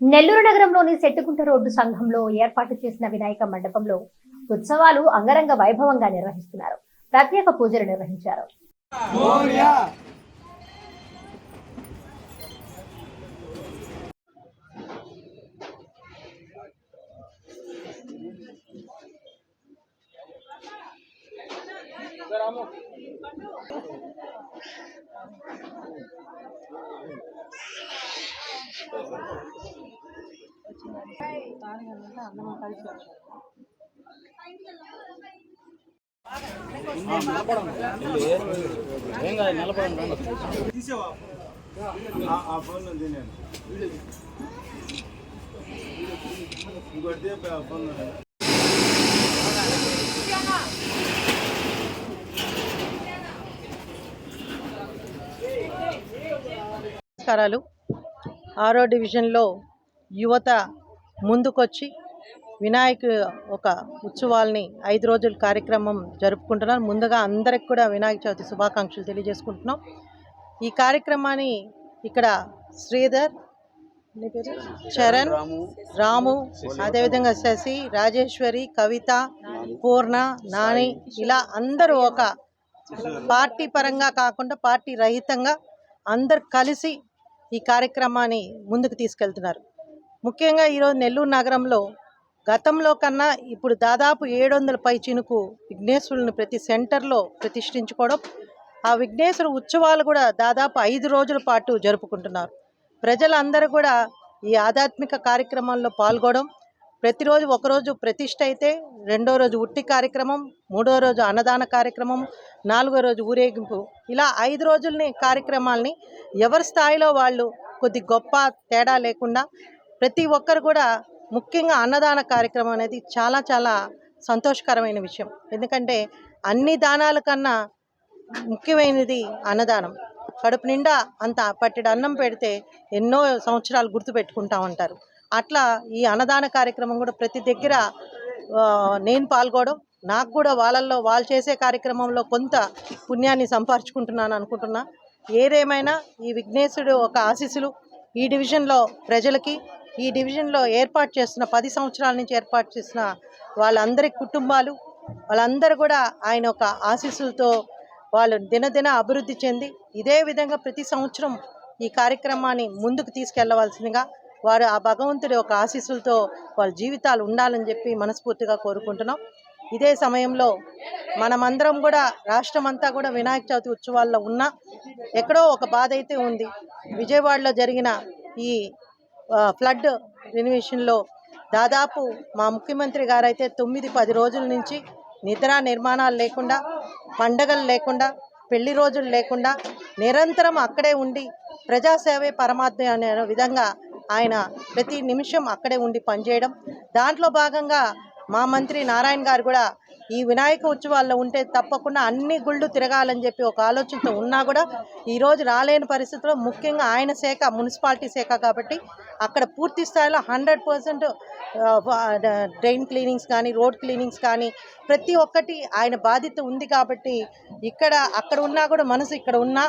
నెల్లూరు నగరంలోని సెట్టుకుంట రోడ్డు సంఘంలో ఏర్పాటు చేసిన వినాయక మండపంలో ఉత్సవాలు అంగరంగ వైభవంగా నిర్వహిస్తున్నారు. ప్రత్యేక పూజలు నిర్వహించారు. ఏం కాదు నిలబడండి ఆ- ఫోన్ ఉంది నేను ఫోన్ నమస్కారాలు. ఆరో డివిజన్లో యువత ముందుకొచ్చి వినాయక ఒక ఉత్సవాల్ని ఐదు రోజుల కార్యక్రమం జరుపుకుంటున్నారు. ముందుగా అందరికి కూడా వినాయక చవితి శుభాకాంక్షలు తెలియజేసుకుంటున్నాం. ఈ కార్యక్రమాన్ని ఇక్కడ శ్రీధర్ చరణ్ రాము అదేవిధంగా శశి రాజేశ్వరి కవిత పూర్ణ నాని ఇలా అందరూ ఒక పార్టీ పరంగా కాకుండా పార్టీ రహితంగా అందరు కలిసి ఈ కార్యక్రమాన్ని ముందుకు తీసుకెళ్తున్నారు. ముఖ్యంగా ఈరోజు నెల్లూరు నగరంలో గతంలో కన్నా ఇప్పుడు దాదాపు ఏడు వందల పై చినుకు విఘ్నేశ్వరుని ప్రతి సెంటర్లో ప్రతిష్ఠించుకోవడం ఆ విఘ్నేశ్వర ఉత్సవాలు కూడా దాదాపు ఐదు రోజుల పాటు జరుపుకుంటున్నారు. ప్రజలందరూ కూడా ఈ ఆధ్యాత్మిక కార్యక్రమాల్లో పాల్గొనడం ప్రతిరోజు ఒకరోజు ప్రతిష్ట అయితే రెండో రోజు ఉట్టి కార్యక్రమం మూడో రోజు అన్నదాన కార్యక్రమం నాలుగో రోజు ఊరేగింపు. ఇలా ఐదు రోజుల్ని కార్యక్రమాల్ని ఎవరి స్థాయిలో వాళ్ళు కొద్ది గొప్ప తేడా లేకుండా ప్రతి ఒక్కరు కూడా ముఖ్యంగా అన్నదాన కార్యక్రమం అనేది చాలా చాలా సంతోషకరమైన విషయం. ఎందుకంటే అన్ని దానాల కన్నా ముఖ్యమైనది అన్నదానం. కడుపు నిండా అంత పట్టెడు అన్నం పెడితే ఎన్నో సంవత్సరాలు గుర్తుపెట్టుకుంటా ఉంటారు. అట్లా ఈ అన్నదాన కార్యక్రమం కూడా ప్రతి దగ్గర నేను పాల్గొనడం నాకు కూడా వాళ్ళల్లో వాళ్ళు చేసే కార్యక్రమంలో కొంత పుణ్యాన్ని సంపాదించుకుంటున్నాను అనుకుంటున్నా. ఏదేమైనా ఈ విఘ్నేశుడు ఒక ఆశీస్సులు ఈ డివిజన్లో ప్రజలకి ఈ డివిజన్లో ఏర్పాటు చేస్తున్న పది సంవత్సరాల నుంచి ఏర్పాటు చేసిన వాళ్ళందరి కుటుంబాలు వాళ్ళందరూ కూడా ఆయన ఒక ఆశీస్సులతో వాళ్ళు దినదిన అభివృద్ధి చెంది ఇదే విధంగా ప్రతి సంవత్సరం ఈ కార్యక్రమాన్ని ముందుకు తీసుకెళ్ళవలసిందిగా వారు ఆ భగవంతుడి ఒక ఆశీస్సులతో వాళ్ళ జీవితాలు ఉండాలని చెప్పి మనస్ఫూర్తిగా కోరుకుంటున్నాం. ఇదే సమయంలో మనమందరం కూడా రాష్ట్రం అంతా కూడా వినాయక చవితి ఉత్సవాల్లో ఉన్నా ఎక్కడో ఒక బాధ అయితే ఉంది. విజయవాడలో జరిగిన ఈ ఫ్లడ్ రెనివేషన్లో దాదాపు మా ముఖ్యమంత్రి గారైతే తొమ్మిది పది రోజుల నుంచి నిద్ర నిర్మాణాలు లేకుండా పండగలు లేకుండా పెళ్ళి రోజులు లేకుండా నిరంతరం అక్కడే ఉండి ప్రజాసేవే పరమాత్మ అనే విధంగా ఆయన ప్రతి నిమిషం అక్కడే ఉండి పనిచేయడం. దాంట్లో భాగంగా మా మంత్రి నారాయణ గారు కూడా ఈ వినాయక ఉత్సవాల్లో ఉంటే తప్పకుండా అన్ని గుళ్ళు తిరగాలని చెప్పి ఒక ఆలోచనతో ఉన్నా కూడా ఈరోజు రాలేని పరిస్థితుల్లో ముఖ్యంగా ఆయన శాఖ మున్సిపాలిటీ శాఖ కాబట్టి అక్కడ పూర్తి స్థాయిలో హండ్రెడ్ పర్సెంట్ డ్రైన్ క్లీనింగ్స్ కానీ రోడ్ క్లీనింగ్స్ కానీ ప్రతి ఒక్కటి ఆయన బాధ్యత ఉంది కాబట్టి ఇక్కడ అక్కడ ఉన్నా కూడా మనసు ఇక్కడ ఉన్నా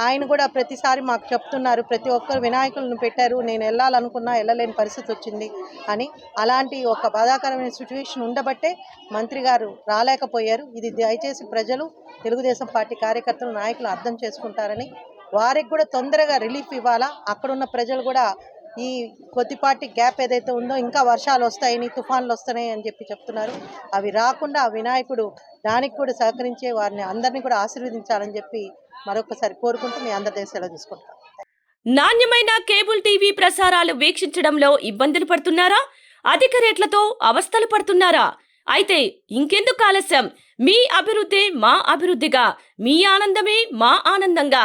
ఆయన కూడా ప్రతిసారి మాకు చెప్తున్నారు ప్రతి ఒక్కరు వినాయకులను పెట్టారు నేను వెళ్ళాలనుకున్నా వెళ్ళలేని పరిస్థితి వచ్చింది అని. అలాంటి ఒక బాధాకరమైన సిచ్యువేషన్ ఉండబట్టే మంత్రి గారు రాలేకపోయారు. ఇది దయచేసి ప్రజలు తెలుగుదేశం పార్టీ కార్యకర్తలు నాయకులు అర్థం చేసుకుంటారని. వారికి కూడా తొందరగా రిలీఫ్ ఇవ్వాలా? అక్కడున్న ప్రజలు కూడా ఈ కొద్దిపాటి గ్యాప్ ఏదైతే ఉందో ఇంకా వర్షాలు వస్తాయని తుఫాన్లు వస్తున్నాయి అని చెప్పి చెప్తున్నారు. అవి రాకుండా ఆ వినాయకుడు దానికి కూడా సహకరించే వారిని అందరినీ కూడా ఆశీర్వదించాలని చెప్పి మరొకసారి కోరుకుంటూ మీ అందరి దగ్గర సెలవు నాణ్యమైన కేబుల్ టీవీ ప్రసారాలు వీక్షించడంలో ఇబ్బందులు పడుతున్నారా? అధిక రేట్లతో అవస్థలు పడుతున్నారా? అయితే ఇంకెందుకు ఆలస్యం? మీ అభివృద్ధి మా అభివృద్ధిగా మీ ఆనందమే మా ఆనందంగా.